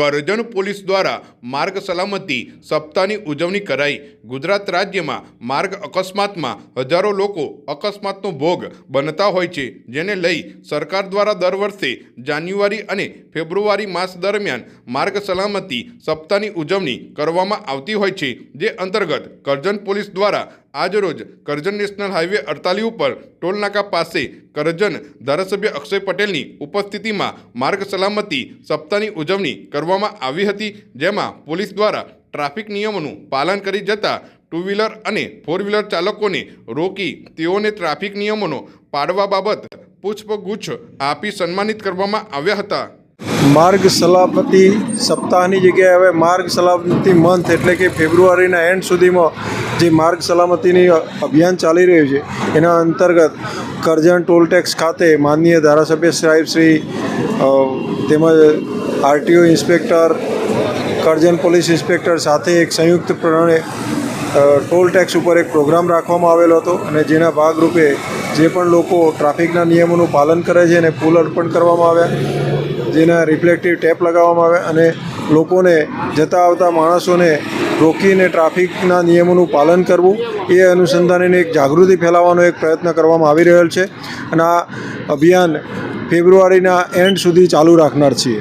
Karjan police દ્વારા માર્ગ સલામતી સપ્તાહની ઉજવણી કરાઈ. ગુજરાત રાજ્યમાં માર્ગ અકસ્માતમાં હજારો લોકો અકસ્માતનો ભોગ બનતા હોય છે, જેને લઈ સરકાર દ્વારા દર વર્ષે જાન્યુઆરી અને ફેબ્રુઆરી માસ દરમિયાન માર્ગ સલામતી સપ્તાહની ઉજવણી કરવામાં આવતી હોય છે, જે અંતર્ગત કરજણ પોલીસ દ્વારા આજરોજ કરજણ નેશનલ હાઈવે અડતાલી ઉપર ટોલનાકા પાસે કરજણ ધારાસભ્ય અક્ષય પટેલની ઉપસ્થિતિમાં માર્ગ સલામતી સપ્તાહની ઉજવણી કરવામાં આવી હતી, જેમાં પોલીસ દ્વારા ટ્રાફિક નિયમોનું પાલન કરી જતા ટુ વ્હીલર અને ફોર વ્હીલર ચાલકોને રોકી તેઓને ટ્રાફિક નિયમોનો પાડવા બાબત પુષ્પગુચ્છ આપી સન્માનિત કરવામાં આવ્યા હતા. માર્ગ સલામતી સપ્તાહની જગ્યાએ હવે માર્ગ સલામતી મંથ એટલે કે ફેબ્રુઆરીના એન્ડ સુધીમાં જે માર્ગ સલામતીની અભિયાન ચાલી રહ્યું છે, એના અંતર્ગત કરજણ ટોલટેક્સ ખાતે માનનીય ધારાસભ્ય સાહેબ શ્રી તેમજ RTO inspector, Karjan police inspector સાથે એક સંયુક્ત પ્રમાણે ટોલ ટેક્સ ઉપર એક પ્રોગ્રામ રાખવામાં આવેલો હતો અને જેના ભાગરૂપે જે પણ લોકો ટ્રાફિકના નિયમોનું પાલન કરે છે એને પુલ અર્પણ કરવામાં આવ્યા. જેના રિફ્લેક્ટિવ ટેપ લગાવવામાં આવે અને લોકોને જતા આવતા માણસોને રોકીને ટ્રાફિકના નિયમોનું પાલન કરવું, એ અનુસંધાને એક જાગૃતિ ફેલાવવાનો એક પ્રયત્ન કરવામાં આવી રહ્યો છે. અને આ અભિયાન ફેબ્રુઆરીના એન્ડ સુધી ચાલુ રાખનાર છીએ.